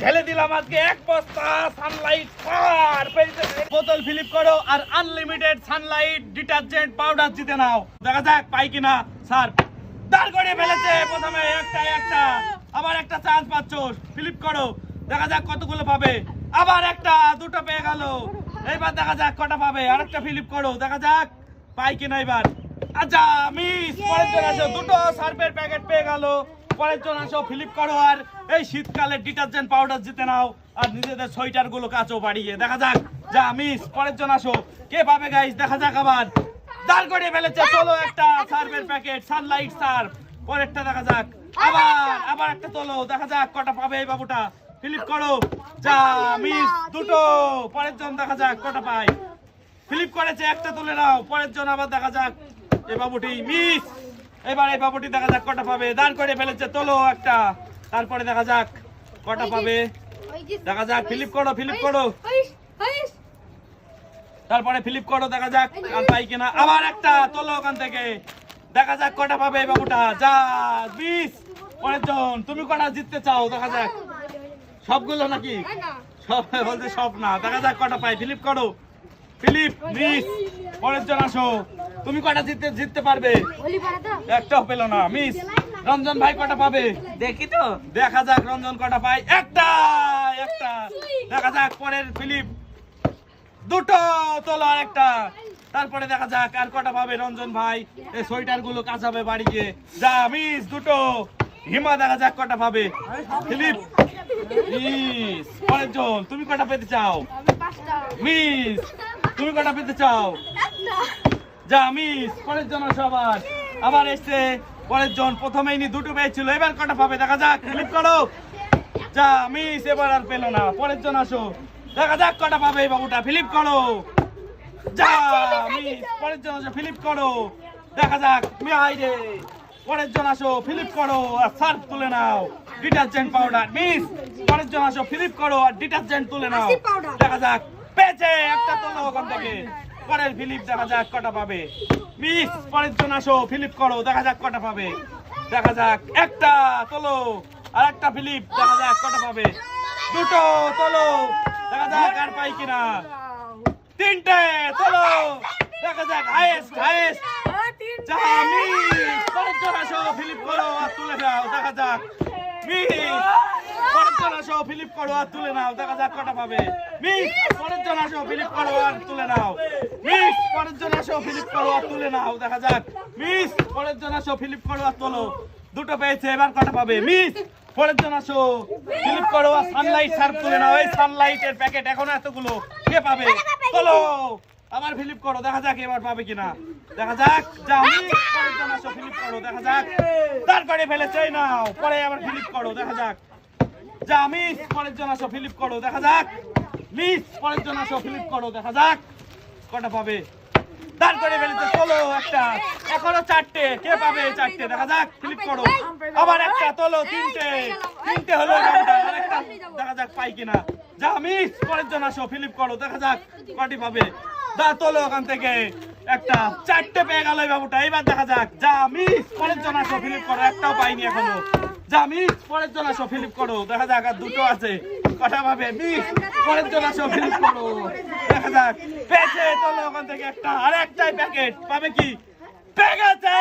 ঢেলে দিলাম আজকে এক বস্তা সানলাইট পার। বোতল ফিলিপ করো আর আনলিমিটেড সানলাইট ডিটারজেন্ট পাউডার জিতে নাও। দেখা যাক পাই কিনা। স্যার, দাঁড় করে ফেলেছে প্রথমে একটা একটা। আবার একটা চান্স পাচ্ছ। ফিলিপ করো। দেখা যাক কতগুলো পাবে। আবার একটা, দুটো পেয়ে গেল। এইবার দেখা যাক কটা পাবে। আরেকটা ফিলিপ করো। দেখা যাক পাই কিনা এবার। আচ্ছা মিস পরের জন আসো। দুটো সার্ফের প্যাকেট পেয়ে গেল। পরের জন আসো। ফিলিপ করো আর এই শীতকালে ডিটারজেন্ট পাউডার জিতে নাও আর নিজেদের সোয়েটারগুলো কাচো বাড়িয়ে। দেখা যাক, যা মিস পরের জন আসো। কে পাবে গাইস দেখা যাক আবার। দাঁড় করে ফেলেছে, চলো একটা সার্ফের প্যাকেট সানলাইট সার্ফ পরেরটা দেখা যাক। আবার আবার একটা তোলো। দেখা যাক কটা পাবে এই বাবুটা। ফিলিপ করো। যা মিস দুটো। পরের জন দেখা যাক কটা পায়। ফিলিপ করেছে, একটা তুলে নাও। পরের জন আবার দেখা যাক। এই বাবুটি মিস এবার এই বাবুটি দেখা যাক কটা পাবে। দাঁড় করে ফেলেছে, তোলো একটা। তারপরে দেখা যাক কটা পাবে। দেখা যাক ফিলিপ করো ফিলিপ করো। তারপরে ফিলিপ করো দেখা যাক আর পাই কিনা। আবার একটা তোলো ওখান থেকে। দেখা যাক কটা পাবে বাবুটা। যা বিশ। পরের জন তুমি কটা জিততে চাও? দেখা যাক। সবগুলো নাকি? সব বলতে সব না। দেখা যাক কটা পাই ফিলিপ করো। ফিলিপ মিস পরের জন আসো। তুমি কটা জিততে জিততে পারবে? একটাও পেল না মিস। রঞ্জন ভাই কটা পাবে? দেখি তো। দেখা যাক রঞ্জন কটা পায়। একটা একটা। দেখা যাক পরের ফিলিপ। দুটো তোলো আর একটা তারপরে দেখা যাক আর কটা পাবে রঞ্জন ভাই। এই সোয়েটারগুলো কাঁচাবে বাড়ি গিয়ে। যা মিস দুটো। হিমা দেখা যাক কটা পাবে। ফিলিপ মিস পরের জন তুমি কটা পেতে চাও? মিস তুমি কটা পেতে চাও? যা মিস পরের জন সবার। আবার আবার এসছে। পরের জন প্রথমেই নি দুটো পেয়েছিল এবার কটা পাবে? দেখা যাক ফিলিপ করো। যা মিস এবার আর পেল না। পরের জন আসো। দেখা যাক কটা পাবে এই বাবুটা। ফিলিপ করো। যা মিস পরের জন আসো ফিলিপ করো। দেখা যাক মি আই রে। পরের জন আসো ফিলিপ করো। আর সার্ফ তুলে নাও। Detergent powder. মিস পরের জন আসো ফিলিপ করো। আর ডিটারজেন্ট তুলে নাও। দেখা যাক পেয়েছে একটা তোলো ওখান থেকে। পরের ফিলিপ দেখা যাক কটা পাবে। মিস, পরের জন আসো, ফিলিপ করো, দেখা যাক কটা পাবে। দেখা যাক, একটা তোলো, আর একটা ফিলিপ, দেখা যাক কটা পাবে। দুটো তোলো, দেখা যাক আর পাই কিনা। তিনটে তোলো, দেখা যাক হাইয়েস্ট হাইয়েস্ট মিস, পরের জন আসো, ফিলিপ করো, আর তুলে নাও দেখা যাক। মিস ফিলিপ করো আর তুলে নাও। দেখা যাক কটা পাবে। মিস, পরের জন আসো ফিলিপ করো তুলে নাও। মিস, পরের জন আসো ফিলিপ করো তুলে নাও। দেখা যাক। মিস, পরের জন আসো ফিলিপ করো তোলো। দুটো পেয়েছে, এবার কটা পাবে? মিস, পরের জন আসো ফিলিপ করো সানলাইট সার্ফ তুলে নাও। এই সানলাইটের প্যাকেট এখনও এতগুলো। কে পাবে? তোলো। আবার ফিলিপ করো, দেখা যাক এবার পাবে কিনা। দেখা যাক যা মিস, পরের জন আসো ফিলিপ করো, দেখা যাক। তারপরে ফেলেছে নাও। পরে আবার ফিলিপ করো, দেখা যাক। যা মিস পরের জন আসো ফিলিপ করো, দেখা যাক। মিস পরের জন আসো ফিলিপ করো, দেখা যাক। কটা পাবে? দাঁড় করে ফেলেছে, তোলো একটা। এখনও চারটে। কে পাবে চারটে? দেখা যাক ফিলিপ করো। আবার একটা তোলো, তিনটে। তিনটে হলো দেখা যাক, পাই কিনা। যা মিস পরের জন আসো ফিলিপ করো, দেখা যাক, কটি পাবে। দা তোলো ওখান থেকে। একটা চারটে পেয়ে গেল বাবুটা। এবার দেখা যাক যা মিস পরের জন আসো ফিলিপ করো, একটাও পাইনি এখনও। যা মিস পরের জন আসো ফিলিপ করো, দেখা যাক আর দুটো আছে। কথা পাবে মিস পরের জন আসো ফিলিপ করো। দেখা যাক পেয়েছে তোলো ওখান থেকে একটা আর একটাই প্যাকেট পাবে কি? পেয়ে গেছে!